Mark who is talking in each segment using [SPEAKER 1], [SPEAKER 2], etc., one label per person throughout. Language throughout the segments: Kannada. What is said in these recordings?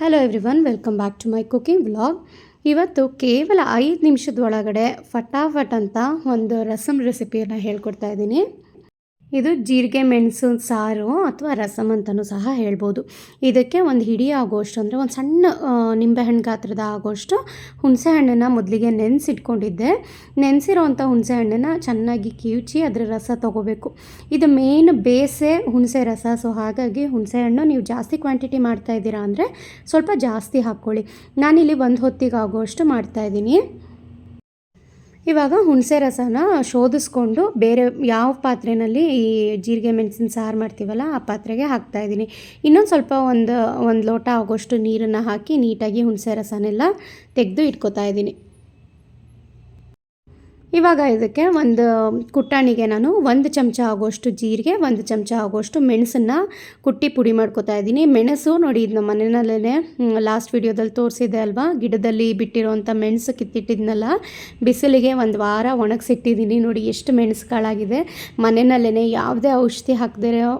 [SPEAKER 1] Hello everyone welcome back to my cooking vlog ಇವತ್ತು ಕೇವಲ ಐದು ನಿಮಿಷದ ಒಳಗಡೆ ಫಟಾಫಟ್ ಅಂತ ಒಂದು ರಸಮ್ ರೆಸಿಪಿಯನ್ನು ಹೇಳ್ಕೊಡ್ತಾ ಇದ್ದೀನಿ. ಇದು ಜೀರಿಗೆ, ಮೆಣಸು, ಸಾರು ಅಥವಾ ರಸಮ್ ಅಂತಲೂ ಸಹ ಹೇಳ್ಬೋದು. ಇದಕ್ಕೆ ಒಂದು ಹಿಡಿ ಆಗೋಷ್ಟು ಅಂದರೆ ಒಂದು ಸಣ್ಣ ನಿಂಬೆಹಣ್ಣು ಗಾತ್ರದ ಆಗೋಷ್ಟು ಹುಣಸೆ ಹಣ್ಣನ್ನು ಮೊದಲಿಗೆ ನೆನೆಸಿಟ್ಕೊಂಡಿದ್ದೆ. ನೆನೆಸಿರೋವಂಥ ಹುಣಸೆ ಹಣ್ಣನ್ನು ಚೆನ್ನಾಗಿ ಕಿವುಚಿ ಅದರ ರಸ ತೊಗೋಬೇಕು. ಇದು ಮೇನ್ ಬೇಸೆ ಹುಣಸೆ ರಸ. ಸೊ ಹಾಗಾಗಿ ಹುಣಸೆ ಹಣ್ಣು ನೀವು ಜಾಸ್ತಿ ಕ್ವಾಂಟಿಟಿ ಮಾಡ್ತಾ ಇದ್ದೀರಾ ಅಂದರೆ ಸ್ವಲ್ಪ ಜಾಸ್ತಿ ಹಾಕ್ಕೊಳ್ಳಿ. ನಾನಿಲ್ಲಿ ಒಂದು ಹೊತ್ತಿಗೆ ಆಗೋಷ್ಟು ಮಾಡ್ತಾಯಿದ್ದೀನಿ ಇವಾಗ ಹುಣಸೆ ರಸನ ಶೋಧಿಸ್ಕೊಂಡು ಬೇರೆ ಯಾವ ಪಾತ್ರೆಯಲ್ಲಿ ಈ ಜೀರಿಗೆ, ಮೆಣಸಿನ ಸಾರು ಮಾಡ್ತೀವಲ್ಲ ಆ ಪಾತ್ರೆಗೆ ಹಾಕ್ತಾ ಇದ್ದೀನಿ. ಇನ್ನೊಂದು ಸ್ವಲ್ಪ ಒಂದು ಒಂದು ಲೋಟ ಆಗೋಷ್ಟು ನೀರನ್ನು ಹಾಕಿ ನೀಟಾಗಿ ಹುಣಸೆ ರಸನೆಲ್ಲ ತೆಗೆದು ಇಟ್ಕೋತಾ ಇದ್ದೀನಿ. ಇವಾಗ ಇದಕ್ಕೆ ಒಂದು ಕುಟ್ಟಾಣಿಗೆ ನಾನು ಒಂದು ಚಮಚ ಆಗೋಷ್ಟು ಜೀರಿಗೆ, ಒಂದು ಚಮಚ ಆಗೋಷ್ಟು ಮೆಣಸನ್ನು ಕುಟ್ಟಿ ಪುಡಿ ಮಾಡ್ಕೊತಾ ಇದ್ದೀನಿ. ಮೆಣಸು ನೋಡಿ ಇದು ನಮ್ಮ ಮನೆಯಲ್ಲೇ ಲಾಸ್ಟ್ ವಿಡಿಯೋದಲ್ಲಿ ತೋರಿಸಿದೆ ಅಲ್ವಾ? ಗಿಡದಲ್ಲಿ ಬಿಟ್ಟಿರೋವಂಥ ಮೆಣಸು ಕಿತ್ತಿಟ್ಟಿದ್ನಲ್ಲ, ಬಿಸಿಲಿಗೆ ಒಂದು ವಾರ ಒಣಗಿಸಿಟ್ಟಿದ್ದೀನಿ ನೋಡಿ ಎಷ್ಟು ಮೆಣಸು ಕಾಳಾಗಿದೆ ಮನೆಯಲ್ಲೇ ಯಾವುದೇ ಔಷಧಿ ಹಾಕದಿರೋ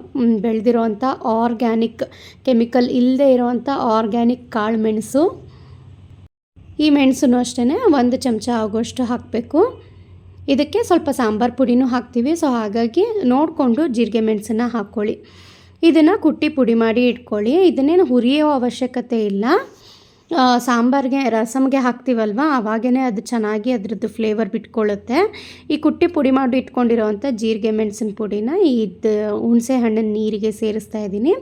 [SPEAKER 1] ಬೆಳೆದಿರೋ ಅಂಥ ಆರ್ಗ್ಯಾನಿಕ್ ಕೆಮಿಕಲ್ ಇಲ್ಲದೆ ಇರೋವಂಥ ಆರ್ಗ್ಯಾನಿಕ್ ಕಾಳು ಮೆಣಸು. ಈ ಮೆಣಸನ್ನು ಅಷ್ಟೇ ಒಂದು ಚಮಚ ಆಗೋಷ್ಟು ಹಾಕಬೇಕು. ಇದಕ್ಕೆ ಸ್ವಲ್ಪ ಸಾಂಬಾರು ಪುಡಿನೂ ಹಾಕ್ತೀವಿ. ಸೊ ಹಾಗಾಗಿ ನೋಡಿಕೊಂಡು ಜೀರಿಗೆ ಮೆಣಸನ್ನು ಹಾಕ್ಕೊಳ್ಳಿ. ಇದನ್ನು ಕುಟ್ಟಿ ಪುಡಿ ಮಾಡಿ ಇಟ್ಕೊಳ್ಳಿ. ಇದನ್ನೇನು ಹುರಿಯೋ ಅವಶ್ಯಕತೆ ಇಲ್ಲ. ಸಾಂಬಾರ್ಗೆ, ರಸಮ್ಗೆ ಹಾಕ್ತೀವಲ್ವ? ಆವಾಗೇ ಅದು ಚೆನ್ನಾಗಿ ಅದರದ್ದು ಫ್ಲೇವರ್ ಬಿಟ್ಕೊಳ್ಳುತ್ತೆ. ಈ ಕುಟ್ಟಿ ಪುಡಿ ಮಾಡಿ ಇಟ್ಕೊಂಡಿರೋವಂಥ ಜೀರಿಗೆ, ಮೆಣಸಿನ ಪುಡಿನ ಇದು ಹುಣಸೆ ಹಣ್ಣಿನ ನೀರಿಗೆ ಸೇರಿಸ್ತಾ ಇದ್ದೀನಿ.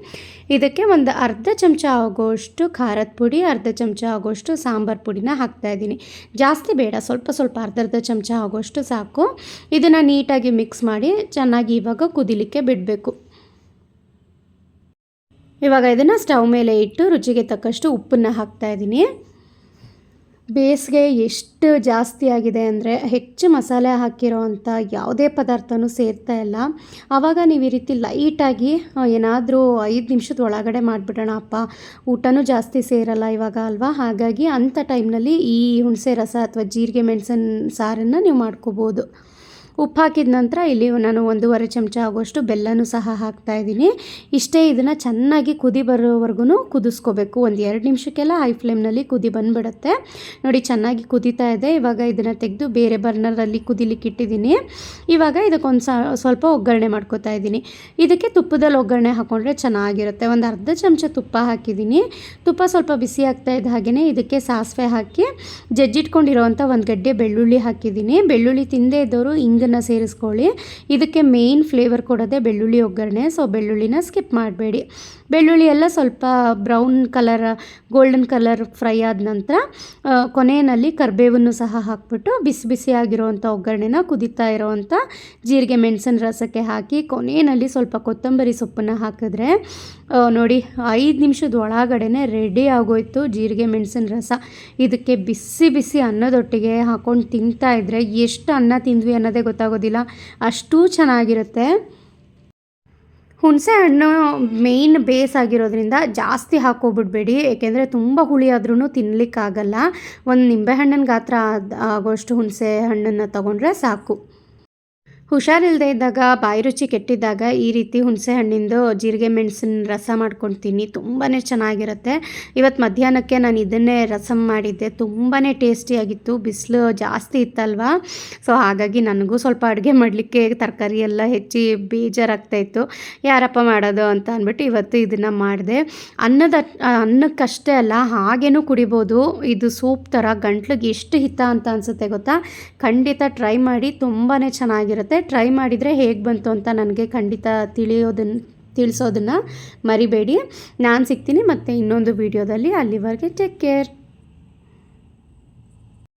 [SPEAKER 1] ಇದಕ್ಕೆ ಒಂದು ಅರ್ಧ ಚಮಚ ಆಗೋಷ್ಟು ಖಾರದ ಪುಡಿ, ಅರ್ಧ ಚಮಚ ಆಗೋಷ್ಟು ಸಾಂಬಾರು ಪುಡಿನ ಹಾಕ್ತಾ ಇದ್ದೀನಿ. ಜಾಸ್ತಿ ಬೇಡ, ಸ್ವಲ್ಪ ಸ್ವಲ್ಪ ಅರ್ಧ ಅರ್ಧ ಚಮಚ ಆಗೋಷ್ಟು ಸಾಕು. ಇದನ್ನು ನೀಟಾಗಿ ಮಿಕ್ಸ್ ಮಾಡಿ ಚೆನ್ನಾಗಿ ಇವಾಗ ಕುದಿಲಿಕ್ಕೆ ಬಿಡಬೇಕು. ಇವಾಗ ಇದನ್ನು ಸ್ಟವ್ ಮೇಲೆ ಇಟ್ಟು ರುಚಿಗೆ ತಕ್ಕಷ್ಟು ಉಪ್ಪನ್ನು ಹಾಕ್ತಾ ಇದ್ದೀನಿ. ಬೇಸಿಗೆ ಎಷ್ಟು ಜಾಸ್ತಿ ಆಗಿದೆ ಅಂದರೆ ಹೆಚ್ಚು ಮಸಾಲೆ ಹಾಕಿರೋ ಅಂಥ ಯಾವುದೇ ಪದಾರ್ಥನೂ ಸೇರ್ತಾ ಇಲ್ಲ. ಆವಾಗ ನೀವು ಈ ರೀತಿ ಲೈಟಾಗಿ ಏನಾದರೂ ಐದು ನಿಮಿಷದ ಒಳಗಡೆ ಮಾಡಿಬಿಡೋಣ ಅಪ್ಪ. ಊಟನೂ ಜಾಸ್ತಿ ಸೇರಲ್ಲ ಇವಾಗ ಅಲ್ವಾ? ಹಾಗಾಗಿ ಅಂಥ ಟೈಮ್ನಲ್ಲಿ ಈ ಹುಣಸೆ ರಸ ಅಥವಾ ಜೀರಿಗೆ ಮೆಣಸಿನ ಸಾರನ್ನು ನೀವು ಮಾಡ್ಕೋಬೋದು. ಉಪ್ಪು ಹಾಕಿದ ನಂತರ ಇಲ್ಲಿ ನಾನು ಒಂದೂವರೆ ಚಮಚ ಆಗುವಷ್ಟು ಬೆಲ್ಲನೂ ಸಹ ಹಾಕ್ತಾ ಇದ್ದೀನಿ. ಇಷ್ಟೇ ಇದನ್ನು ಚೆನ್ನಾಗಿ ಕುದಿ ಬರೋವರೆಗೂ ಕುದಿಸ್ಕೋಬೇಕು. ಒಂದು ಎರಡು ನಿಮಿಷಕ್ಕೆಲ್ಲ ಹೈ ಫ್ಲೇಮ್ನಲ್ಲಿ ಕುದಿ ಬಂದುಬಿಡುತ್ತೆ. ನೋಡಿ, ಚೆನ್ನಾಗಿ ಕುದೀತಾ ಇದೆ. ಇವಾಗ ಇದನ್ನು ತೆಗೆದು ಬೇರೆ ಬರ್ನರಲ್ಲಿ ಕುದಿಲಿಕ್ಕೆ ಇಟ್ಟಿದ್ದೀನಿ. ಇವಾಗ ಇದಕ್ಕೊಂದು ಸ್ವಲ್ಪ ಒಗ್ಗರಣೆ ಮಾಡ್ಕೋತಾ ಇದ್ದೀನಿ. ಇದಕ್ಕೆ ತುಪ್ಪದಲ್ಲಿ ಒಗ್ಗರಣೆ ಹಾಕ್ಕೊಂಡ್ರೆ ಚೆನ್ನಾಗಿರುತ್ತೆ. ಒಂದು ಅರ್ಧ ಚಮಚ ತುಪ್ಪ ಹಾಕಿದ್ದೀನಿ. ತುಪ್ಪ ಸ್ವಲ್ಪ ಬಿಸಿ ಆಗ್ತಾ ಇದ್ದ ಹಾಗೆಯೇ ಇದಕ್ಕೆ ಸಾಸಿವೆ ಹಾಕಿ ಜಜ್ಜಿಟ್ಕೊಂಡಿರೋವಂಥ ಒಂದು ಗಡ್ಡೆ ಬೆಳ್ಳುಳ್ಳಿ ಹಾಕಿದ್ದೀನಿ. ಬೆಳ್ಳುಳ್ಳಿ ತಿಂದೇ ಇದ್ದವರು ಇಂಗನ್ನು ಸೇರಿಸ್ಕೊಳ್ಳಿ. ಇದಕ್ಕೆ ಮೇಯ್ನ್ ಫ್ಲೇವರ್ ಕೊಡೋದೇ ಬೆಳ್ಳುಳ್ಳಿ ಒಗ್ಗರಣೆ. ಸೊ ಬೆಳ್ಳುಳ್ಳಿನ ಸ್ಕಿಪ್ ಮಾಡಬೇಡಿ. ಬೆಳ್ಳುಳ್ಳಿ ಎಲ್ಲ ಸ್ವಲ್ಪ brown colour, golden colour fry ಆದ ನಂತರ ಕೊನೆಯಲ್ಲಿ ಕರಿಬೇವನ್ನು ಸಹ ಹಾಕ್ಬಿಟ್ಟು ಬಿಸಿ ಬಿಸಿ ಆಗಿರೋವಂಥ ಒಗ್ಗರಣೆನ ಕುದೀತಾ ಇರೋವಂಥ ಜೀರಿಗೆ ಮೆಣಸಿನ ರಸಕ್ಕೆ ಹಾಕಿ ಕೊನೆಯಲ್ಲಿ ಸ್ವಲ್ಪ ಕೊತ್ತಂಬರಿ ಸೊಪ್ಪನ್ನು ಹಾಕಿದ್ರೆ ನೋಡಿ ಐದು ನಿಮಿಷದ ಒಳಗಡೆ ರೆಡಿ ಆಗೋಯ್ತು ಜೀರಿಗೆ ಮೆಣಸಿನ ರಸ. ಇದಕ್ಕೆ ಬಿಸಿ ಬಿಸಿ ಅನ್ನದೊಟ್ಟಿಗೆ ಹಾಕ್ಕೊಂಡು ತಿಂತಾ ಇದ್ದರೆ ಎಷ್ಟು ಅನ್ನ ತಿಂದ್ವಿ ಅನ್ನೋದೇ ಗೊತ್ತಾಗೋದಿಲ್ಲ. ಅಷ್ಟೂ ಚೆನ್ನಾಗಿರುತ್ತೆ. ಹುಣಸೆ ಹಣ್ಣು ಮೇಯ್ನ್ ಬೇಸ್ ಆಗಿರೋದ್ರಿಂದ ಜಾಸ್ತಿ ಹಾಕೋಬಿಡ್ಬೇಡಿ ಏಕೆಂದರೆ ತುಂಬ ಹುಳಿ ಆದ್ರೂ ತಿನ್ನಲಿಕ್ಕಾಗಲ್ಲ ಒಂದು ನಿಂಬೆಹಣ್ಣಿನ ಗಾತ್ರ ಆಗೋಷ್ಟು ಹುಣಸೆ ಹಣ್ಣನ್ನು ತಗೊಂಡ್ರೆ ಸಾಕು. ಹುಷಾರಿಲ್ಲದೆ ಇದ್ದಾಗ, ಬಾಯಿ ರುಚಿ ಕೆಟ್ಟಿದ್ದಾಗ ಈ ರೀತಿ ಹುಣಸೆ ಹಣ್ಣಿಂದು ಜೀರಿಗೆ ಮೆಣಸಿನ ರಸ ಮಾಡ್ಕೊಳ್ತೀನಿ ತುಂಬಾ ಚೆನ್ನಾಗಿರುತ್ತೆ. ಇವತ್ತು ಮಧ್ಯಾಹ್ನಕ್ಕೆ ನಾನು ಇದನ್ನೇ ರಸಮ್ ಮಾಡಿದ್ದೆ. ತುಂಬಾ ಟೇಸ್ಟಿಯಾಗಿತ್ತು ಬಿಸಿಲು ಜಾಸ್ತಿ ಇತ್ತಲ್ವಾ? ಸೊ, ಹಾಗಾಗಿ ನನಗೂ ಸ್ವಲ್ಪ ಅಡುಗೆ ಮಾಡಲಿಕ್ಕೆ ತರಕಾರಿ ಎಲ್ಲ ಹೆಚ್ಚಿ ಬೇಜಾರಾಗ್ತಾಯಿತ್ತು ಯಾರಪ್ಪ ಮಾಡೋದು ಅಂತ ಅಂದ್ಬಿಟ್ಟು ಇವತ್ತು ಇದನ್ನು ಮಾಡಿದೆ. ಅನ್ನದ, ಅನ್ನಕ್ಕಷ್ಟೇ ಅಲ್ಲ, ಹಾಗೇನೂ ಕುಡಿಬೋದು. ಇದು ಸೂಪ್ ಥರ ಗಂಟ್ಲಿಗೆ ಎಷ್ಟು ಹಿತ ಅಂತ ಅನಿಸುತ್ತೆ ಗೊತ್ತಾ? ಖಂಡಿತ ಟ್ರೈ ಮಾಡಿ ತುಂಬಾ ಚೆನ್ನಾಗಿರುತ್ತೆ. ಟ್ರೈ ಮಾಡಿದರೆ ಹೇಗೆ ಬಂತು ಅಂತ ನನಗೆ ಖಂಡಿತ ತಿಳಿಯೋದನ್ನು ತಿಳಿಸೋದನ್ನು ಮರಿಬೇಡಿ. ನಾನು ಸಿಗ್ತೀನಿ ಮತ್ತು ಇನ್ನೊಂದು ವೀಡಿಯೋದಲ್ಲಿ. ಅಲ್ಲಿವರೆಗೆ ಟೇಕ್ ಕೇರ್.